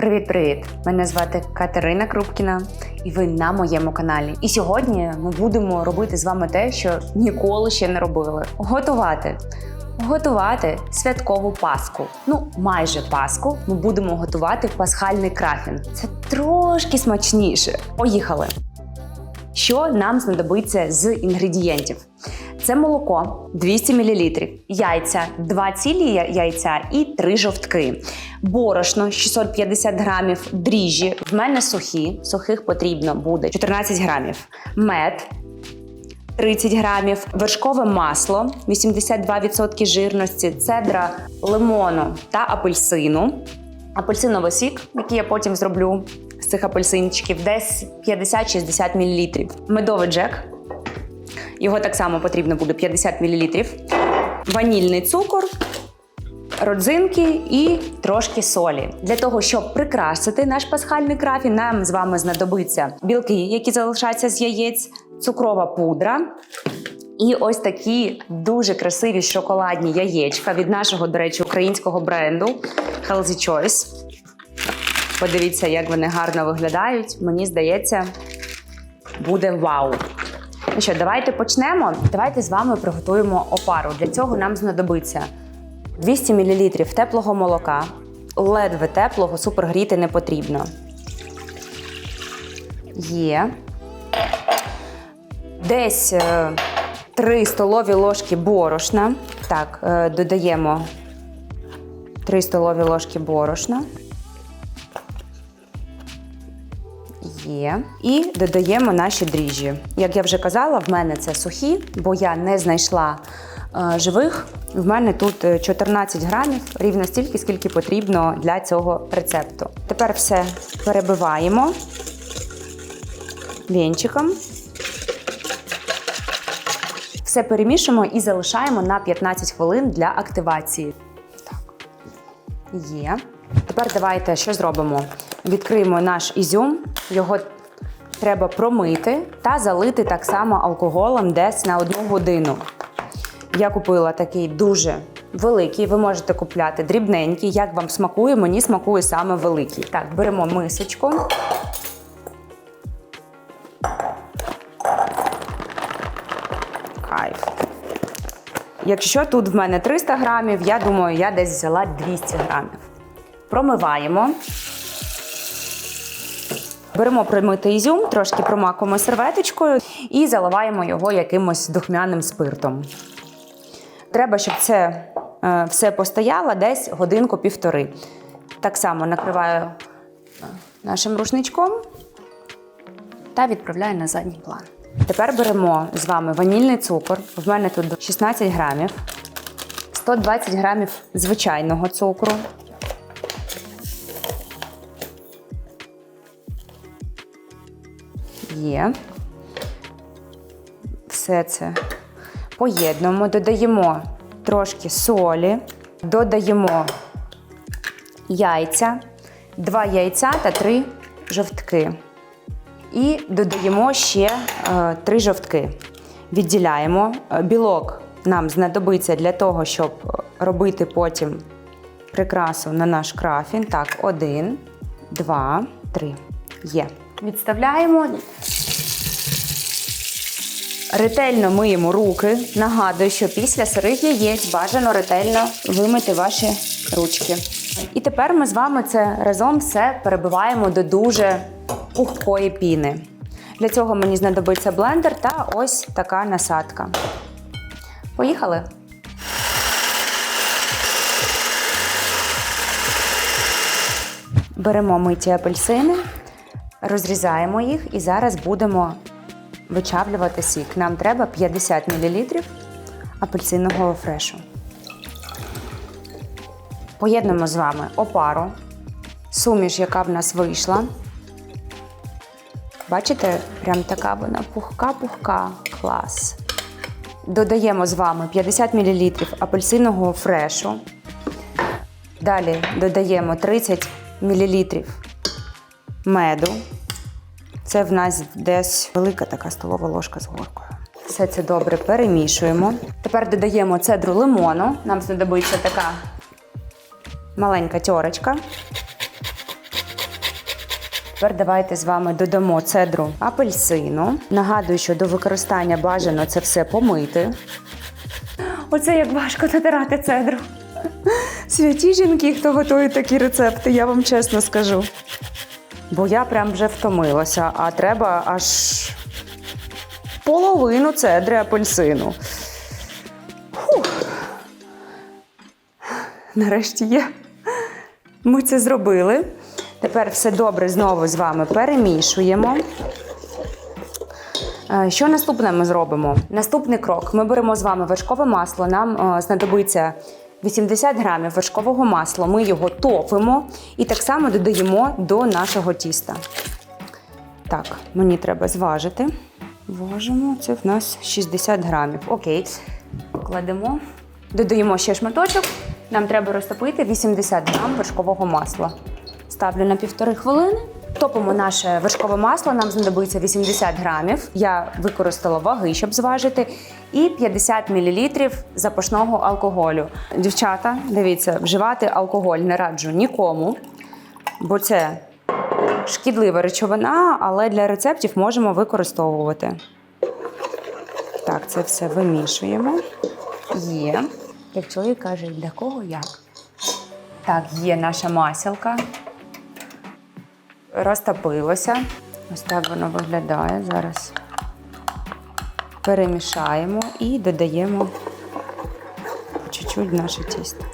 Привіт-привіт! Мене звати Катерина Крупкіна, і ви на моєму каналі. І сьогодні ми будемо робити з вами те, що ніколи ще не робили: готувати. Готувати святкову паску. Ну, майже паску. Ми будемо готувати пасхальний крафін. Це трошки смачніше. Поїхали! Що нам знадобиться з інгредієнтів? Це молоко 200 мл, яйця, 2 цілі яйця і 3 жовтки, борошно 650 грамів, дріжджі. В мене сухі, сухих потрібно буде 14 грамів, мед 30 грамів, вершкове масло 82% жирності, цедра лимону та апельсину, апельсиновий сік, який я потім зроблю з цих апельсинчиків, десь 50-60 мл. Медовий джек. Його так само потрібно буде 50 мл. Ванільний цукор, родзинки і трошки солі. Для того, щоб прикрасити наш пасхальний крафін, нам з вами знадобиться білки, які залишаються з яєць, цукрова пудра. І ось такі дуже красиві шоколадні яєчка від нашого, до речі, українського бренду Healthy Choice. Подивіться, як вони гарно виглядають. Мені здається, буде вау. Ну що, давайте почнемо. Давайте з вами приготуємо опару. Для цього нам знадобиться 200 мл теплого молока. Ледве теплого, супергріти не потрібно. Є. Десь 3 столові ложки борошна. Так, е, додаємо 3 столові ложки борошна. Є. І додаємо наші дріжджі. Як я вже казала, в мене це сухі, бо я не знайшла е, живих. В мене тут е, 14 грамів, рівно стільки, скільки потрібно для цього рецепту. Тепер все перебиваємо вінчиком. Все перемішуємо і залишаємо на 15 хвилин для активації. Так. Є. Тепер давайте що зробимо? Відкриємо наш ізюм, його треба промити та залити так само алкоголем десь на одну годину. Я купила такий дуже великий. Ви можете купляти дрібненький. Як вам смакує, мені смакує саме великий. Так, беремо мисочку. Кайф. Якщо тут в мене 300 грамів, я думаю, я десь взяла 200 грамів. Промиваємо. Беремо промитий ізюм, трошки промакуємо серветочкою і заливаємо його якимось духмяним спиртом. Треба, щоб це е, все постояло десь годинку-півтори. Так само накриваю е, нашим рушничком та відправляю на задній план. Тепер беремо з вами ванільний цукор. В мене тут 16 грамів, 120 грамів звичайного цукру. Є. Все це поєднуємо, додаємо трошки солі, додаємо яйця, два яйця та три жовтки. І додаємо ще е, три жовтки. Відділяємо. Е, Білок нам знадобиться для того, щоб е, робити потім прикрасу на наш крафін. Так, один, два, три. Є. Відставляємо. Ретельно миємо руки. Нагадую, що після сирих яєць бажано ретельно вимити ваші ручки. І тепер ми з вами це разом все перебиваємо до дуже пухкої піни. Для цього мені знадобиться блендер та ось така насадка. Поїхали! Беремо миті апельсини, розрізаємо їх і зараз будемо вичавлювати сік. Нам треба 50 мл апельсинного фрешу. Поєднуємо з вами опару, суміш, яка в нас вийшла. Бачите, прям така вона пухка-пухка. Клас. Додаємо з вами 50 мл апельсинового фрешу. Далі додаємо 30 мл меду. Це в нас десь велика така столова ложка з горкою. Все це добре перемішуємо. Тепер додаємо цедру лимону. Нам знадобиться така маленька тьорочка. Тепер давайте з вами додамо цедру апельсину. Нагадую, що до використання бажано це все помити. Оце як важко натирати цедру. Святі жінки, хто готує такі рецепти, я вам чесно скажу. Бо я прям вже втомилася, а треба аж половину цедри апельсину. Фух. Нарешті є. Ми це зробили. Тепер все добре знову з вами перемішуємо. Е, Що наступне ми зробимо? Наступний крок: ми беремо з вами вершкове масло. Нам е, знадобиться 80 грамів вершкового масла. Ми його топимо і так само додаємо до нашого тіста. Так, мені треба зважити. Важимо, це в нас 60 грамів. Окей. Кладемо. Додаємо ще шматочок. Нам треба розтопити 80 грам вершкового масла. Ставлю на півтори хвилини. Топимо наше вершкове масло, нам знадобиться 80 грамів. Я використала ваги, щоб зважити, і 50 мл запашного алкоголю. Дівчата, дивіться, вживати алкоголь не раджу нікому, бо це шкідлива речовина, але для рецептів можемо використовувати. Так, це все вимішуємо. Є. Як чоловік каже, для кого як. Так, є наша масілка. Розтопилося. Ось так воно виглядає. Зараз перемішаємо і додаємо чуть-чуть наше тісто.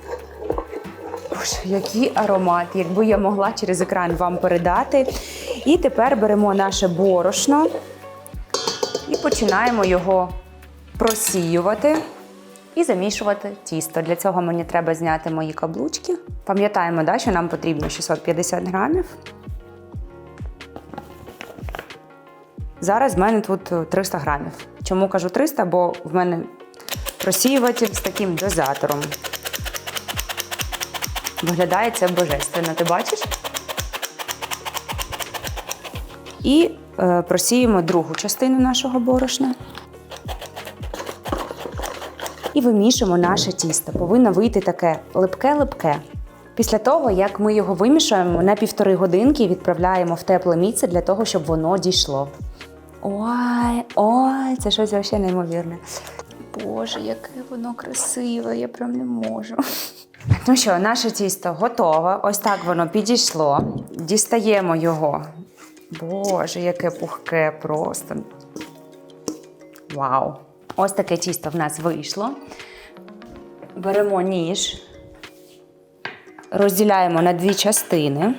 Боже, який аромат, якби я могла через екран вам передати. І тепер беремо наше борошно і починаємо його просіювати і замішувати тісто. Для цього мені треба зняти мої каблучки. Пам'ятаємо, да, що нам потрібно 650 грамів. Зараз в мене тут 300 грамів. Чому кажу 300? Бо в мене просіюватель з таким дозатором. Виглядає це божественно, ти бачиш? І е, просіємо другу частину нашого борошна. І вимішуємо наше тісто. Повинно вийти таке липке-липке. Після того, як ми його вимішуємо, на півтори годинки відправляємо в тепле місце для того, щоб воно дійшло. Ой, ой, це щось взагалі неймовірне. Боже, яке воно красиве, я прям не можу. Ну що, наше тісто готове. Ось так воно підійшло. Дістаємо його. Боже, яке пухке просто. Вау! Ось таке тісто в нас вийшло. Беремо ніж, розділяємо на дві частини.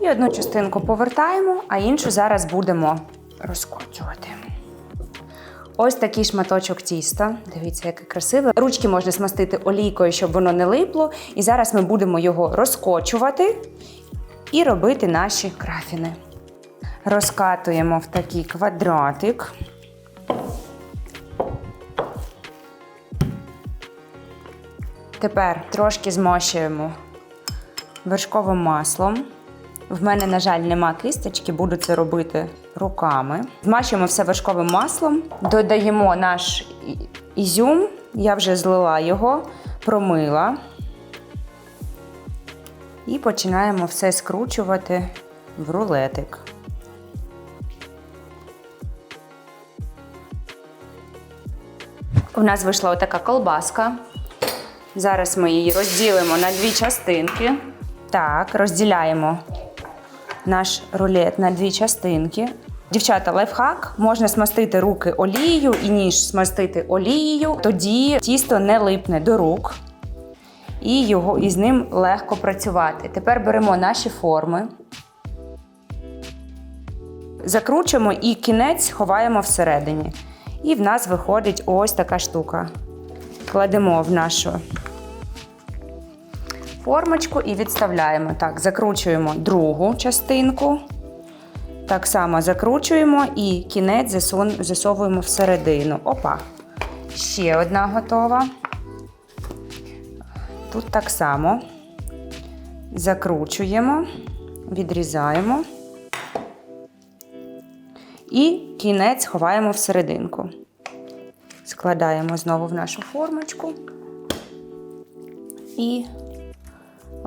І одну частинку повертаємо, а іншу зараз будемо розкочувати. Ось такий шматочок тіста. Дивіться, яке красиве. Ручки можна смастити олійкою, щоб воно не липло. І зараз ми будемо його розкочувати і робити наші крафіни. Розкатуємо в такий квадратик. Тепер трошки змощуємо вершковим маслом. В мене, на жаль, нема кисточки, буду це робити руками. Змащуємо все вершковим маслом, додаємо наш ізюм, я вже злила його, промила. І починаємо все скручувати в рулетик. У нас вийшла отака колбаска. Зараз ми її розділимо на дві частинки. Так, розділяємо наш рулет на дві частинки. Дівчата, лайфхак можна смастити руки олією і ніж смастити олією. Тоді тісто не липне до рук і його і з ним легко працювати. Тепер беремо наші форми, закручуємо і кінець ховаємо всередині. І в нас виходить ось така штука. Кладемо в нашу формочку і відставляємо. Так, закручуємо другу частинку. Так само закручуємо і кінець засовуємо всередину. Опа. Ще одна готова. Тут так само закручуємо, відрізаємо. І кінець ховаємо всерединку. Складаємо знову в нашу формочку. І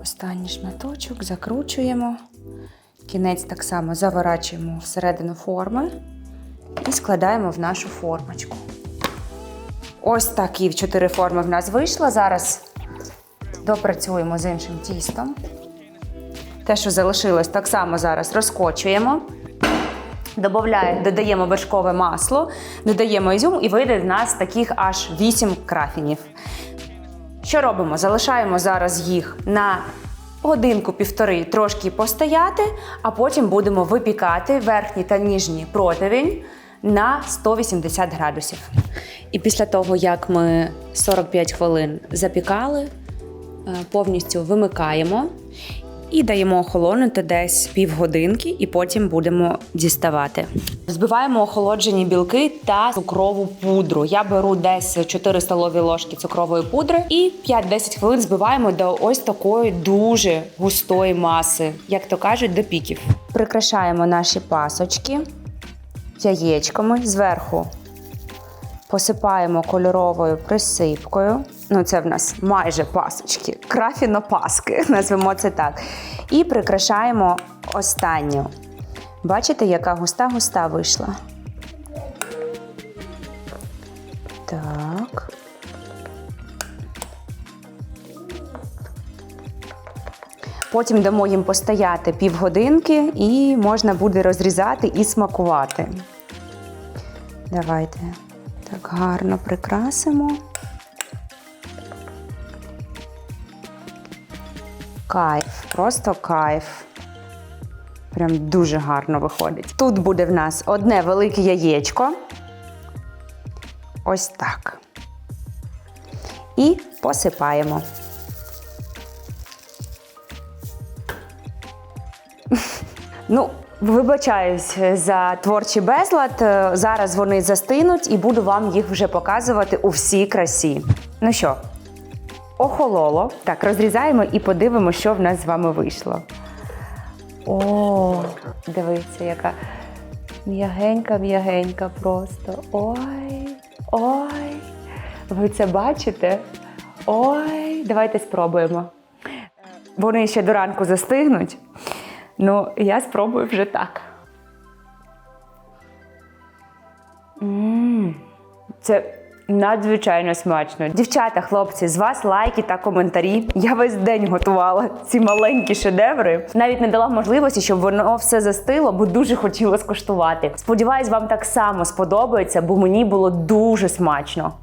останній шматочок закручуємо Кінець так само заворачуємо всередину форми і складаємо в нашу формочку. Ось такі в чотири форми в нас вийшло. Зараз допрацюємо з іншим тістом. Те, що залишилось, так само зараз розкочуємо. Додаємо вершкове масло, додаємо ізюм і вийде в нас таких аж 8 крафінів. Що робимо? Залишаємо зараз їх на годинку-півтори трошки постояти, а потім будемо випікати верхній та ніжній противень на 180 градусів. І після того, як ми 45 хвилин запікали, е, повністю вимикаємо і даємо охолонути десь півгодинки, і потім будемо діставати. Збиваємо охолоджені білки та цукрову пудру. Я беру десь 4 столові ложки цукрової пудри і 5-10 хвилин збиваємо до ось такої дуже густої маси, як то кажуть, до піків. Прикрашаємо наші пасочки яєчками зверху. Посипаємо кольоровою присипкою. Ну, це в нас майже пасочки, крафіно-паски, назвемо це так. І прикрашаємо останню. Бачите, яка густа-густа вийшла. Так. Потім дамо їм постояти півгодинки і можна буде розрізати і смакувати. Давайте так гарно прикрасимо. Кайф, просто кайф. Прям дуже гарно виходить. Тут буде в нас одне велике яєчко. Ось так. І посипаємо. Ну, вибачаюсь за творчий безлад. Е, Зараз вони застинуть і буду вам їх вже показувати у всій красі. Ну що, охололо. Так, розрізаємо і подивимося, що в нас з вами вийшло. О, дивіться, яка м'ягенька, м'ягенька просто. Ой, ой. Ви це бачите? Ой, давайте спробуємо. Вони ще до ранку застигнуть. Ну, я спробую вже так. Мм, це надзвичайно смачно. Дівчата, хлопці, з вас лайки та коментарі. Я весь день готувала ці маленькі шедеври. Навіть не дала можливості, щоб воно все застило, бо дуже хотіла скуштувати. Сподіваюсь, вам так само сподобається, бо мені було дуже смачно.